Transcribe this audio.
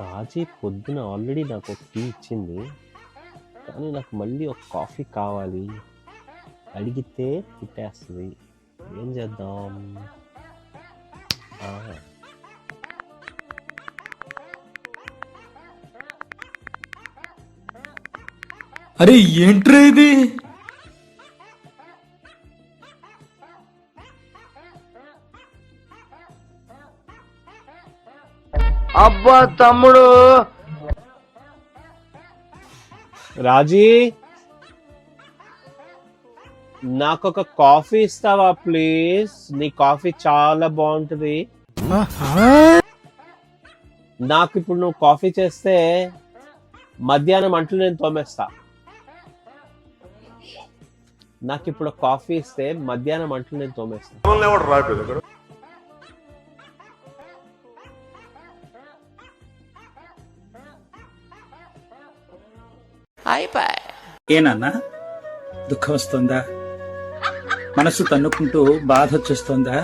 రాజీ పొద్దున ఆల్రెడీ నాకు ఒక టీ ఇచ్చింది. కానీ నాకు మళ్ళీ ఒక కాఫీ కావాలి. అడిగితే తిట్టేస్తుంది. ఏం చేద్దాం? అరే ఏంట్రా ఇది? అబ్బా తమ్ముడు. రాజీ. నాకు ఒక కాఫీ ఇస్తావా ప్లీజ్? నీ కాఫీ చాలా బాగుంటుంది. నాకు ఇప్పుడు నువ్వు కాఫీ చేస్తే మధ్యాహ్నం అంట్లు నేను తోమేస్తా. నాకు ఇప్పుడు కాఫీ ఇస్తే మధ్యాహ్నం అంట్లు నేను తోమేస్తా. ఏనన్నా దుఃఖం వస్తుందా? మనసు తన్నుకుంటూ బాధ వచ్చేస్తుందా?